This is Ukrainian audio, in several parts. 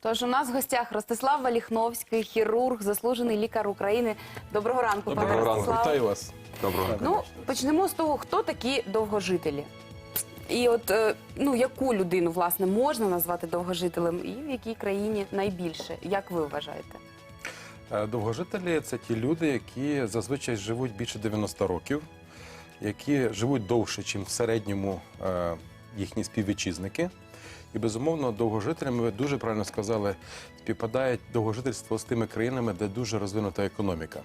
Тож у нас в гостях Ростислав Валіхновський, хірург, заслужений лікар України. Доброго ранку, пане Доброго ранку. Ростислав. Вітаю вас. Доброго. Ну, почнемо з того, хто такі довгожителі. І от е, ну яку людину власне можна назвати довгожителем, і в якій країні найбільше? Як ви вважаєте? Е, Довгожителі це ті люди, які зазвичай живуть більше 90 років, які живуть довше, ніж в середньому е, їхні співвітчизники. І безумовно, довгожителями, ви дуже правильно сказали, співпадає довгожительство з тими країнами, де дуже розвинута економіка.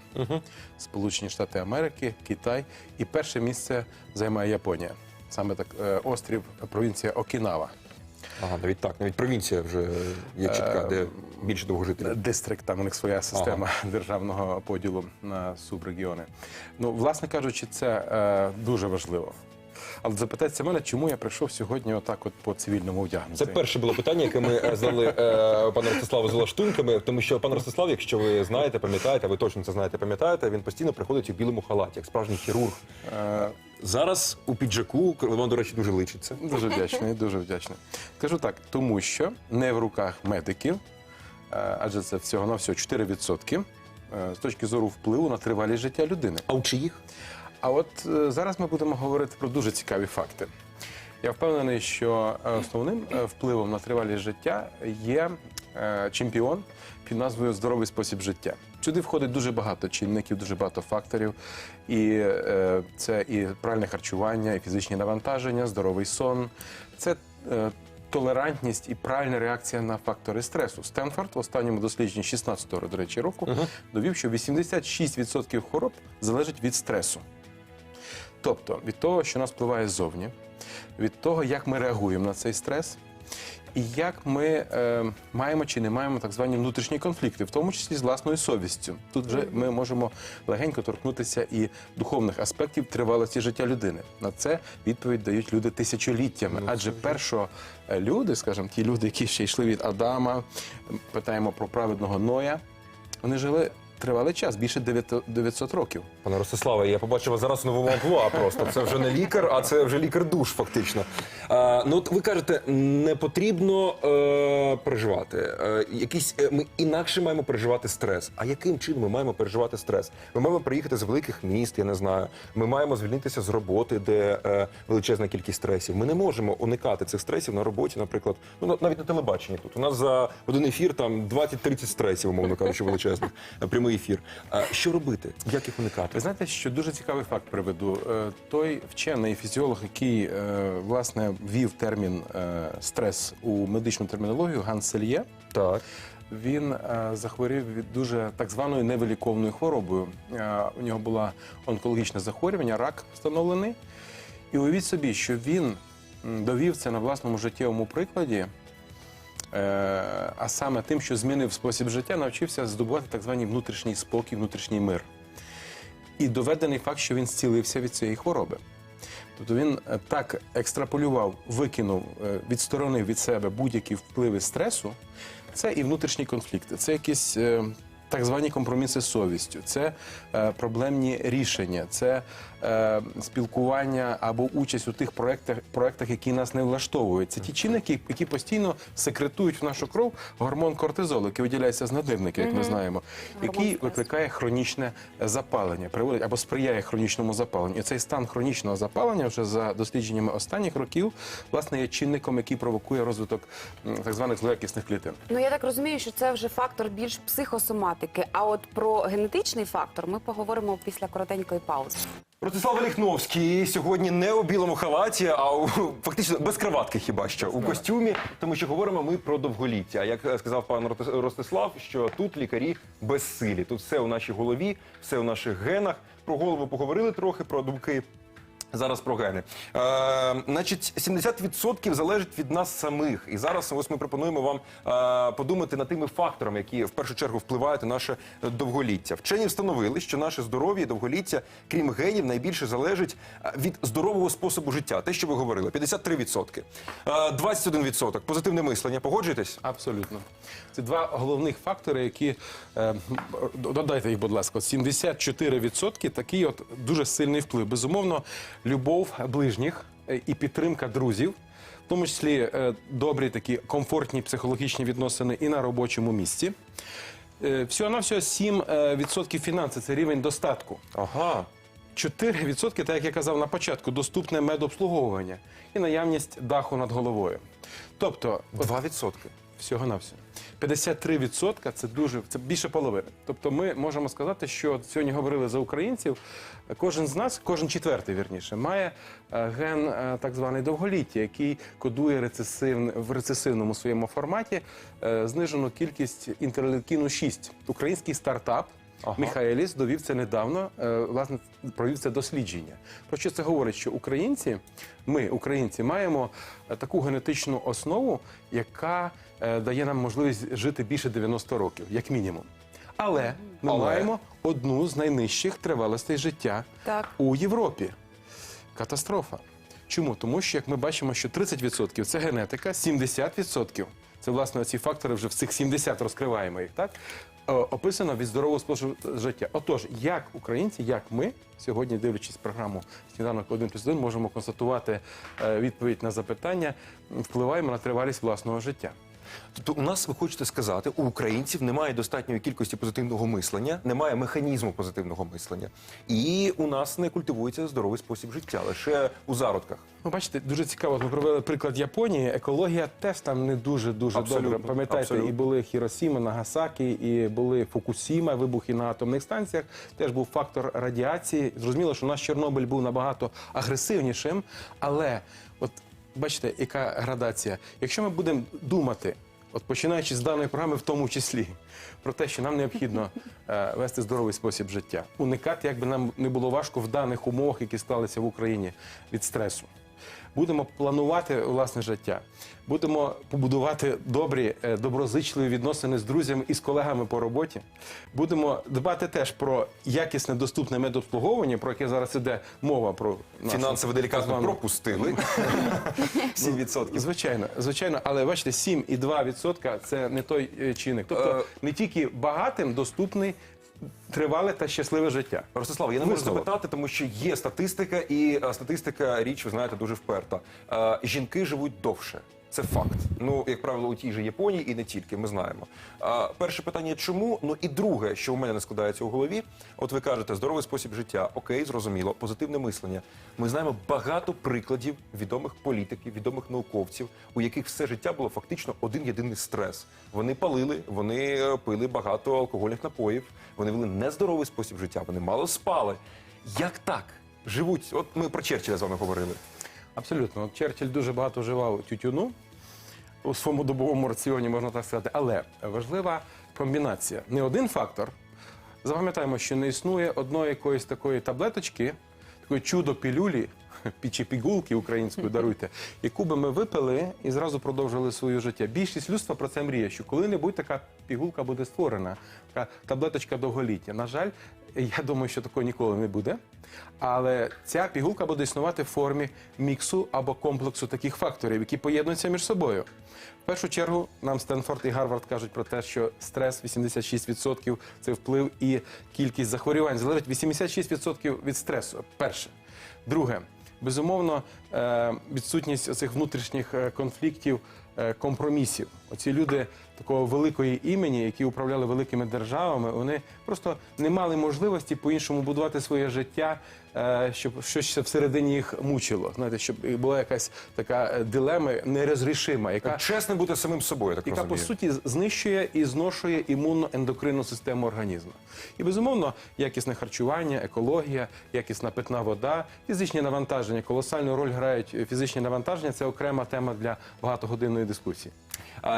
Сполучені Штати Америки, Китай. І перше місце займає Японія. Саме так е, острів, провінція Окінава. Ага, навіть так, навіть провінція вже є чітка, де більше довгожителів. Дистрикт, там у них своя система державного поділу на субрегіони. Ну, власне кажучи, це е, дуже важливо. Але запитається мене, чому я прийшов сьогодні отак от по цивільному вдягнути. Це перше було питання, яке ми е, задали е, пану Ростиславу з лаштунками, тому що пан Ростислав, якщо ви знаєте, пам'ятаєте, ви точно це знаєте, пам'ятаєте, він постійно приходить у білому халаті, як справжній хірург. Е, Зараз у піджаку, вам, до речі, дуже личиться. Дуже вдячний, дуже вдячний. Кажу так, тому що не в руках медиків, е, адже це всього на всього 4% е, з точки зору впливу на тривалість життя людини. А у чиїх? А от е, зараз ми будемо говорити про дуже цікаві факти. Я впевнений, що е, основним е, впливом на тривалість життя є е, чемпіон під назвою Здоровий спосіб життя. Сюди входить дуже багато чинників, дуже багато факторів. І е, це і правильне харчування, і фізичні навантаження, здоровий сон. Це е, толерантність і правильна реакція на фактори стресу. Стенфорд в останньому дослідженні 16-го, до речі, року довів, що 86% хвороб залежить від стресу. Тобто від того, що нас впливає ззовні, від того, як ми реагуємо на цей стрес, і як ми е, маємо чи не маємо так звані внутрішні конфлікти, в тому числі з власною совістю. Тут вже ми можемо легенько торкнутися і духовних аспектів тривалості життя людини. На це відповідь дають люди тисячоліттями. Адже першо е, люди, скажімо, ті люди, які ще йшли від Адама, питаємо про праведного Ноя, вони жили тривалий час, більше 900 900 років. Пане Ростиславе, я побачив вас зараз нового амплуа просто. Це вже не лікар, а це вже лікар-душ, фактично. А, ну, от ви кажете, не потрібно е, переживати. Е, якийсь, е, ми інакше маємо переживати стрес. А яким чином ми маємо переживати стрес? Ми маємо приїхати з великих міст, я не знаю. Ми маємо звільнитися з роботи, де е, величезна кількість стресів. Ми не можемо уникати цих стресів на роботі, наприклад, ну навіть на телебаченні тут. У нас за один ефір там 20-30 стресів, умовно кажучи, величезних. Е, Прямий ефір. Що робити? Як їх уникати? Ви знаєте, що дуже цікавий факт приведу. Е, Той вчений фізіолог, який е, власне ввів термін е, стрес у медичну термінологію, Ганс Сельє, Так. він захворів від дуже так званою невиліковною хворобою. У нього було онкологічне захворювання, рак встановлений. І уявіть собі, що він довів це на власному життєвому прикладі. Е, А саме тим, що змінив спосіб життя, навчився здобувати так званий внутрішній спокій, внутрішній мир. І доведений факт, що він зцілився від цієї хвороби. Тобто він е, так екстраполював, викинув, е, відсторонив від себе будь-які впливи стресу. Це і внутрішні конфлікти, це якісь так звані компроміси з совістю, це проблемні рішення, це е, спілкування або участь у тих проектах, проектах, які нас не влаштовують. Це ті чинники, які постійно секретують в нашу кров гормон кортизол, який виділяється з наднирника, як ми знаємо, який викликає хронічне запалення, приводить або сприяє хронічному запаленню. І цей стан хронічного запалення вже за дослідженнями останніх років власне є чинником, який провокує розвиток так званих злоякісних клітин. Ну я так розумію, що це вже фактор більш психосоматики. А от про генетичний фактор ми поговоримо після коротенької паузи. Ростислав Ліхновський сьогодні не у білому халаті, а у фактично без кроватки хіба що у костюмі, тому що говоримо ми про довголіття. Як сказав пан Рости- Ростислав, що тут лікарі безсилі, тут все у нашій голові, все у наших генах. Про голову поговорили трохи, про думки. Зараз про гени. Е, значить, 70% залежить від нас самих. І зараз ось ми пропонуємо вам е, подумати над тими факторами, які в першу чергу впливають на наше довголіття. Вчені встановили, що наше здоров'я і довголіття, крім генів, найбільше залежить е, від здорового способу життя. Те, що ви говорили, 53%. Е, 21% позитивне мислення. Погоджуєтесь? Абсолютно. Це два головних фактори, які е, додайте їх, будь ласка, 74% такий от дуже сильний вплив. Безумовно, любов ближніх е, і підтримка друзів в тому числі е, добрі такі комфортні психологічні відносини і на робочому місці. Е, Всього на всього 7% фінанси це рівень достатку. Ага. 4%, так як я казав на початку, доступне медобслуговування і наявність даху над головою. Тобто, от 2%. Всього на все. 53% це дуже це більше половини. Тобто, ми можемо сказати, що сьогодні говорили за українців. Кожен з нас, кожен четвертий вірніше, має е, ген е, так званий довголіття, який кодує рецесивн, в рецесивному своєму форматі е, знижену кількість інтерлейкіну 6. Український стартап. Ага. Михайліс довів це недавно, власне, провів це дослідження. Про що це говорить? Що українці, ми, українці, маємо таку генетичну основу, яка дає нам можливість жити більше 90 років, як мінімум. Але ми Але? маємо одну з найнижчих тривалостей життя Так. у Європі. Катастрофа. Чому? Тому що, як ми бачимо, що 30% це генетика, 70% це власне ці фактори вже в цих 70 розкриваємо їх, так? Е, Описано від здорового способу життя. Отож, як українці, як ми сьогодні, дивлячись програму сніданок 1 плюс 1, можемо констатувати е, відповідь на запитання, впливаємо на тривалість власного життя. Тобто, у нас ви хочете сказати, у українців немає достатньої кількості позитивного мислення, немає механізму позитивного мислення, і у нас не культивується здоровий спосіб життя лише у зародках. Ну, бачите, дуже цікаво. Ми провели приклад Японії. Екологія теж там не дуже дуже добре. Пам'ятаєте, і були Хіросіма, Нагасакі, і були Фукусіма, вибухи на атомних станціях. Теж був фактор радіації. Зрозуміло, що наш Чорнобиль був набагато агресивнішим, але от бачите, яка градація. Якщо ми будемо думати. От починаючи з даної програми, в тому числі про те, що нам необхідно е, вести здоровий спосіб життя, уникати, як би нам не було важко в даних умовах, які сталися в Україні від стресу. Будемо планувати власне життя, будемо побудувати добрі, е, доброзичливі відносини з друзями і з колегами по роботі. Будемо дбати теж про якісне доступне медобслуговування, про яке зараз іде мова про нашу Фінансово делікатно пропустили 7%. Звичайно, звичайно, але бачите, 7,2% – це не той е, чинник. Тобто Е, не тільки багатим доступний тривале та щасливе життя. Ростислав, я не можу запитати, тому що є статистика, і е, статистика річ, ви знаєте, дуже вперта. Е, Жінки живуть довше. Це факт. Ну, як правило, у тій же Японії і не тільки, ми знаємо. А, перше питання, чому? Ну і друге, що у мене не складається у голові. От ви кажете, здоровий спосіб життя, окей, зрозуміло, позитивне мислення. Ми знаємо багато прикладів відомих політиків, відомих науковців, у яких все життя було фактично один єдиний стрес. Вони палили, вони е, пили багато алкогольних напоїв, вони вели нездоровий спосіб життя, вони мало спали. Як так? Живуть, от ми про Черчилля з вами говорили. Абсолютно. От Черчилль дуже багато вживав тютюну у своєму добовому раціоні, можна так сказати. Але важлива комбінація. Не один фактор. Запам'ятаємо, що не існує одної якоїсь такої таблеточки, такої чудо-пілюлі, чи пігулки українською даруйте, яку би ми випили і зразу продовжили своє життя. Більшість людства про це мріє, що коли-небудь така пігулка буде створена, така таблеточка довголіття. На жаль, я думаю, що такого ніколи не буде. Але ця пігулка буде існувати в формі міксу або комплексу таких факторів, які поєднуються між собою. В першу чергу нам Стенфорд і Гарвард кажуть про те, що стрес 86% – це вплив і кількість захворювань. Залежить 86% від стресу. Перше. Друге, безумовно, е, відсутність цих внутрішніх е, конфліктів, е, компромісів. Оці люди такого великої імені, які управляли великими державами, вони просто не мали можливості по-іншому будувати своє життя, щоб щось всередині їх мучило. Знаєте, щоб була якась така е, дилема нерозрішима, яка Чесно бути самим собою, так яка по суті знищує і зношує імунно-ендокринну систему організму. І безумовно, якісне харчування, екологія, якісна питна вода, фізичні навантаження. Колосальну роль грають фізичні навантаження. Це окрема тема для багатогодинної дискусії.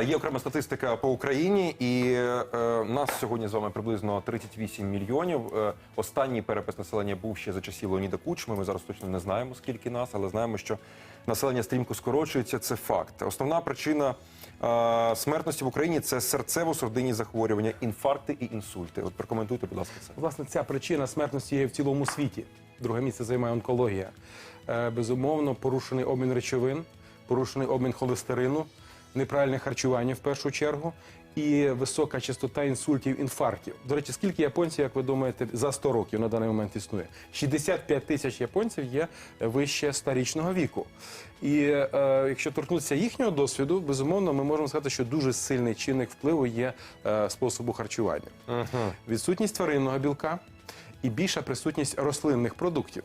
Є окрема статистика по Україні, і е, нас сьогодні з вами приблизно 38 мільйонів. Е, останній перепис населення був ще за часів Леоніда Кучми. Ми зараз точно не знаємо, скільки нас, але знаємо, що населення стрімко скорочується. Це факт. Основна причина е, смертності в Україні це серцево-судинні захворювання, інфаркти і інсульти. От прокоментуйте, будь ласка, це. Власне, ця причина смертності є в цілому світі. Друге місце займає онкологія. Е, Безумовно, порушений обмін речовин, порушений обмін холестерину, неправильне харчування в першу чергу. І висока частота інсультів, інфарктів. До речі, скільки японців, як ви думаєте, за 100 років на даний момент існує? 65 тисяч японців є вище старічного віку. І е, якщо торкнутися їхнього досвіду, безумовно, ми можемо сказати, що дуже сильний чинник впливу є е, способу харчування. Відсутність тваринного білка і більша присутність рослинних продуктів.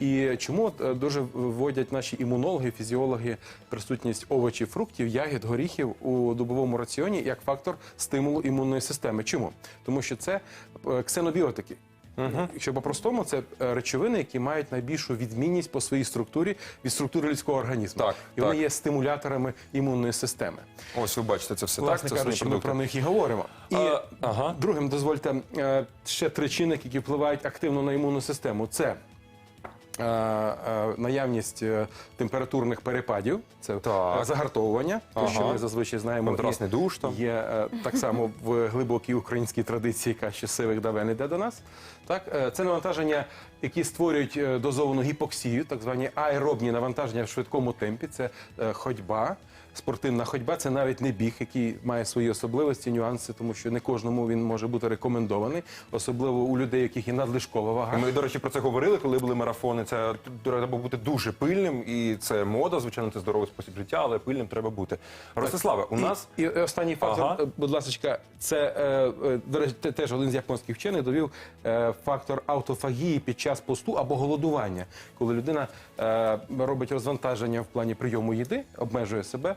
І чому е, дуже вводять наші імунологи, фізіологи присутність овочів, фруктів, ягід, горіхів у добовому раціоні як фактор стимулу імунної системи. Чому? Тому що це е, ксенобіотики. Якщо по-простому, це е, речовини, які мають найбільшу відмінність по своїй структурі від структури людського організму. Так, і вони так. є стимуляторами імунної системи. Ось ви бачите це все. Власне так, це кажучи, ми про них і говоримо. І А, ага. другим, дозвольте, е, ще три чинники, які впливають активно на імунну систему. Це наявність е, температурних перепадів, це Так. загартовування, загартовування, то що ми зазвичай знаємо. Контрастний душ там. Є е, так само в глибокій українській традиції, яка ще сивих давен іде до нас. Так, е, це навантаження, які створюють е, дозовану гіпоксію, так звані аеробні навантаження в швидкому темпі. Це е, ходьба. Спортивна ходьба це навіть не біг, який має свої особливості, нюанси, тому що не кожному він може бути рекомендований, особливо у людей, яких є надлишкова вага. Ми, до речі, про це говорили, коли були марафони. Це треба бути дуже пильним, і це мода, звичайно, це здоровий спосіб життя, але пильним треба бути. Ростиславе, у нас і, останній фактор, Ага. е, будь ласка, це е, е, до речі, теж один з японських вчених довів е, фактор автофагії під час посту або голодування, коли людина е, робить розвантаження в плані прийому їди, обмежує себе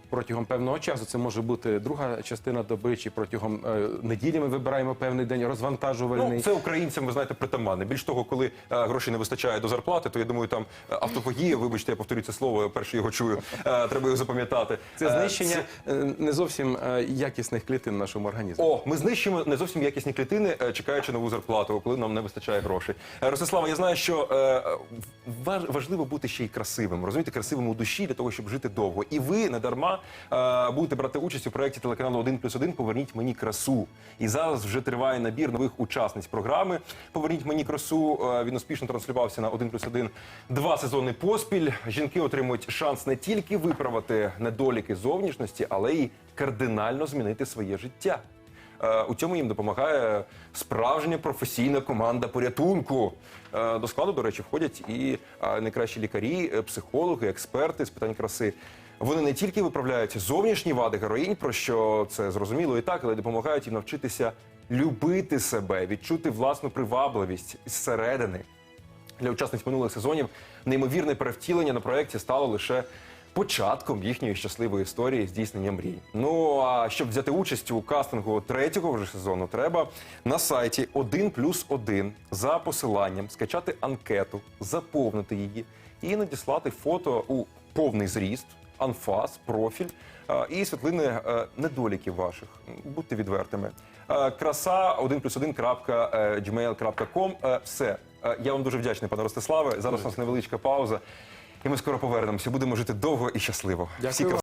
протягом певного часу. Це може бути друга частина доби, чи протягом е, неділі ми вибираємо певний день розвантажувальний. Ну, це українцям, ви знаєте, притаманне. Більш того, коли е, грошей не вистачає до зарплати, то я думаю, там е, автофагія, вибачте, я повторю це слово, я перше його чую. Е, треба його запам'ятати. Це Е, знищення е, не зовсім е, якісних клітин в нашому організмі. О, ми знищимо не зовсім якісні клітини, е, чекаючи нову зарплату, коли нам не вистачає грошей. Е, Ростислава, я знаю, що е, важ- важливо бути ще й красивим, розумієте, красивим у душі для того, щоб жити довго. І ви не дарма будете брати участь у проєкті телеканалу 1 плюс 1 Поверніть мені красу. І зараз вже триває набір нових учасниць програми. Поверніть мені красу. Е, Він успішно транслювався на 1 плюс 1 два сезони поспіль. Жінки отримують шанс не тільки виправити недоліки зовнішності, але й кардинально змінити своє життя. Е, У цьому їм допомагає справжня професійна команда порятунку. Е, До складу, до речі, входять і е, найкращі лікарі, психологи, експерти з питань краси. Вони не тільки виправляють зовнішні вади героїнь, про що це зрозуміло і так, але допомагають їм навчитися любити себе, відчути власну привабливість зсередини. Для учасниць минулих сезонів неймовірне перевтілення на проєкті стало лише початком їхньої щасливої історії здійснення мрій. Ну а щоб взяти участь у кастингу третього вже сезону, треба на сайті 1 плюс 1 за посиланням скачати анкету, заповнити її і надіслати фото у повний зріст, анфас, профіль і світлини е, недоліків ваших. Будьте відвертими. Е, Краса 1 плюс 1 Е, Все. Я вам дуже вдячний, пане Ростиславе. Зараз у нас невеличка пауза. І ми скоро повернемося. Будемо жити довго і щасливо. Дякую.